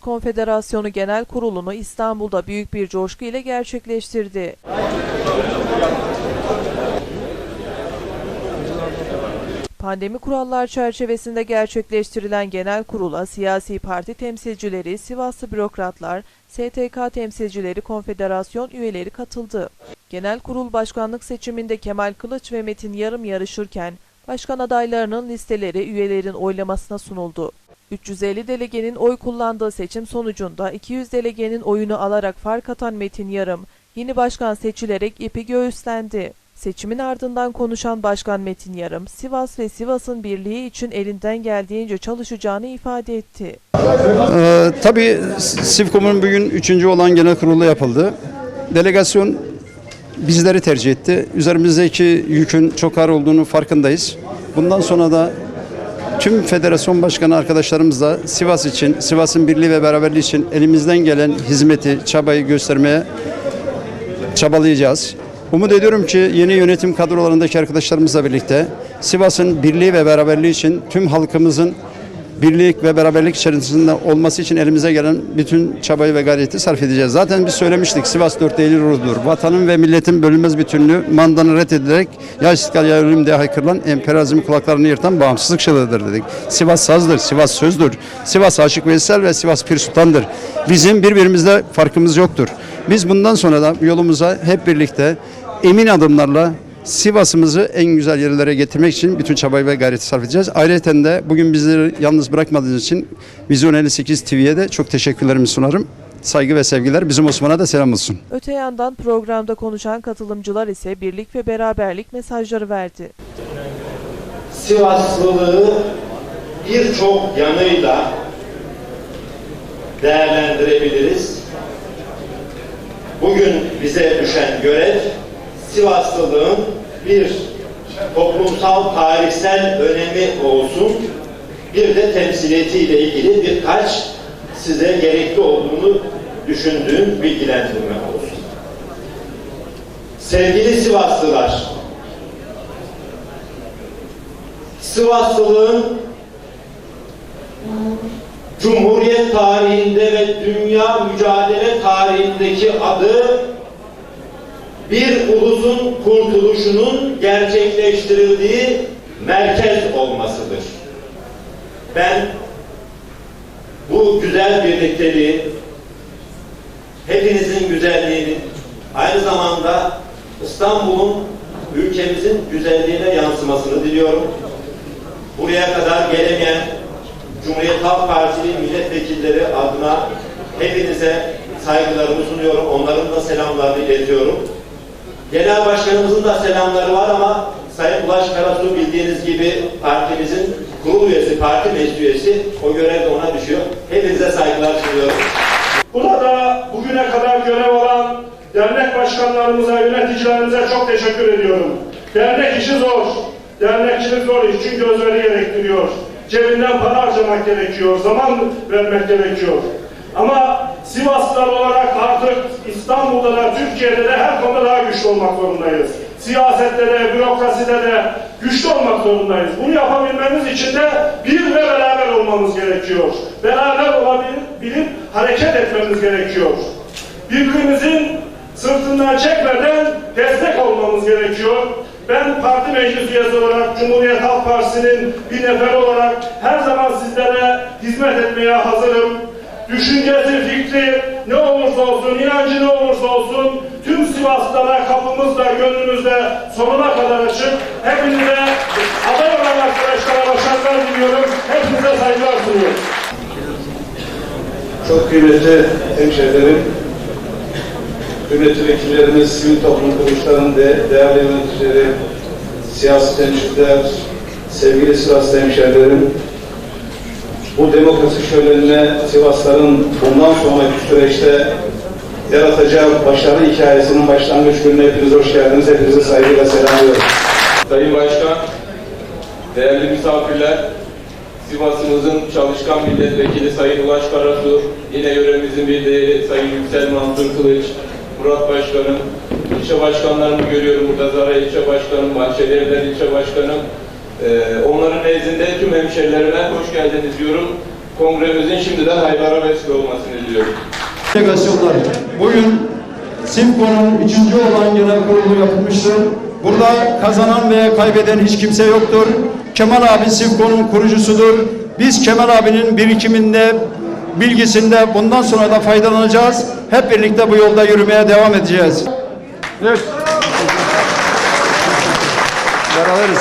Konfederasyonu Genel Kurulu'nu İstanbul'da büyük bir coşku ile gerçekleştirdi. Pandemi kurallar çerçevesinde gerçekleştirilen genel kurula siyasi parti temsilcileri, Sivaslı bürokratlar, STK temsilcileri, konfederasyon üyeleri katıldı. Genel kurul başkanlık seçiminde Kemal Kılıç ve Metin Yarım yarışırken başkan adaylarının listeleri üyelerin oylamasına sunuldu. 350 delegenin oy kullandığı seçim sonucunda 200 delegenin oyunu alarak fark atan Metin Yarım, yeni başkan seçilerek ipi göğüslendi. Seçimin ardından konuşan Başkan Metin Yarım, Sivas ve Sivas'ın birliği için elinden geldiğince çalışacağını ifade etti. Ee, tabii Sivkom'un bugün üçüncü olan genel kurulu yapıldı. Delegasyon bizleri tercih etti. Üzerimizdeki yükün çok ağır olduğunu farkındayız. Bundan sonra da tüm federasyon başkanı arkadaşlarımızla Sivas için, Sivas'ın birliği ve beraberliği için elimizden gelen hizmeti, çabayı göstermeye çabalayacağız. Umut ediyorum ki yeni yönetim kadrolarındaki arkadaşlarımızla birlikte Sivas'ın birliği ve beraberliği için tüm halkımızın birlik ve beraberlik içerisinde olması için elimize gelen bütün çabayı ve gayreti sarf edeceğiz. Zaten biz söylemiştik Sivas 4 Eylül ruhudur. Vatanın ve milletin bölünmez bütünlüğü mandanı reddedilerek ya istiklal ya ölüm diye haykırılan emperyalizmin kulaklarını yırtan bağımsızlık şılıdır dedik. Sivas sazdır, Sivas sözdür. Sivas Aşık Veysel ve Sivas Pir Sultan'dır. Bizim birbirimizle farkımız yoktur. Biz bundan sonra da yolumuza hep birlikte emin adımlarla Sivas'ımızı en güzel yerlere getirmek için bütün çabayı ve gayreti sarf edeceğiz. Ayrıca de bugün bizleri yalnız bırakmadığınız için Vizyon 58 TV'ye de çok teşekkürlerimi sunarım. Saygı ve sevgiler. Bizim Osman'a da selam olsun. Öte yandan programda konuşan katılımcılar ise birlik ve beraberlik mesajları verdi. Sivaslılığı birçok yanıyla değerlendirebiliriz. Bugün bize düşen görev Sivaslılığın bir toplumsal tarihsel önemi olsun, bir de temsiliyetiyle ilgili birkaç size gerekli olduğunu düşündüğüm bilgilendirme olsun. Sevgili Sivaslılar, Sivaslılığın Cumhuriyet tarihinde ve dünya mücadele tarihindeki adı bir ulusun kurtuluşunun gerçekleştirildiği merkez olmasıdır. Ben bu güzel birlikteliği, hepinizin güzelliğini, aynı zamanda İstanbul'un ülkemizin güzelliğine yansımasını diliyorum. Buraya kadar gelemeyen Cumhuriyet Halk Partili milletvekilleri adına hepinize saygılarımı sunuyorum. Onların da selamlarını iletiyorum. Genel Başkanımızın da selamları var ama Sayın Ulaş Karasu bildiğiniz gibi partimizin kurul üyesi, parti meclis üyesi o görev de ona düşüyor. Hepinize saygılar sunuyorum. Burada bugüne kadar görev alan dernek başkanlarımıza, yöneticilerimize çok teşekkür ediyorum. Dernek işi zor. Dernekçilik zor iş çünkü özveri gerektiriyor. Cebinden para harcamak gerekiyor, zaman vermek gerekiyor. Ama Sivaslılar olarak artık İstanbul'da da Türkiye'de de her konuda daha güçlü olmak zorundayız. Siyasette de, bürokraside de güçlü olmak zorundayız. Bunu yapabilmemiz için de bir ve beraber olmamız gerekiyor. Beraber olabilip hareket etmemiz gerekiyor. Birbirimizin sırtından çekmeden destek olmamız gerekiyor. Ben parti meclis üyesi olarak Cumhuriyet Halk Partisi'nin bir nefer olarak her zaman sizlere hizmet etmeye hazırım. Düşüncesi, fikri ne olursa olsun, inancı ne olursa olsun tüm Sivaslılara kapımızda, gönlümüzde sonuna kadar açık. Hepinize aday olan arkadaşlara başarılar diliyorum. Hepinize saygılar sunuyorum. Çok kıymetli hemşehrilerim, kıymetli vekillerimiz, sivil toplum kuruluşlarının de değerli yöneticileri, siyasi temsilciler, sevgili Sivaslı hemşehrilerim, bu demokrasi şölenine Sivasların bundan sonraki süreçte yaratacağı başarı hikayesinin başlangıç gününe hepiniz hoş geldiniz. Hepinize saygıyla selamlıyorum. Sayın Başkan, değerli misafirler, Sivas'ımızın çalışkan milletvekili Sayın Ulaş Karasu, yine yöremizin bir değeri Sayın Yüksel Mansur Kılıç, Murat Başkanım, ilçe başkanlarımı görüyorum burada, Zara ilçe başkanım, Bahçelievler ilçe başkanım. Ee, onların nezdinde tüm hemşerilerime hoş geldiniz diyorum. kongremizin şimdiden hayırlara vesile olmasını diliyorum. Delegasyonlar. Bugün Simko'nun üçüncü olan genel kurulu yapılmıştır. Burada kazanan veya kaybeden hiç kimse yoktur. Kemal abi Simko'nun kurucusudur. Biz Kemal abinin birikiminde, bilgisinde bundan sonra da faydalanacağız. Hep birlikte bu yolda yürümeye devam edeceğiz. Evet. Beraberiz.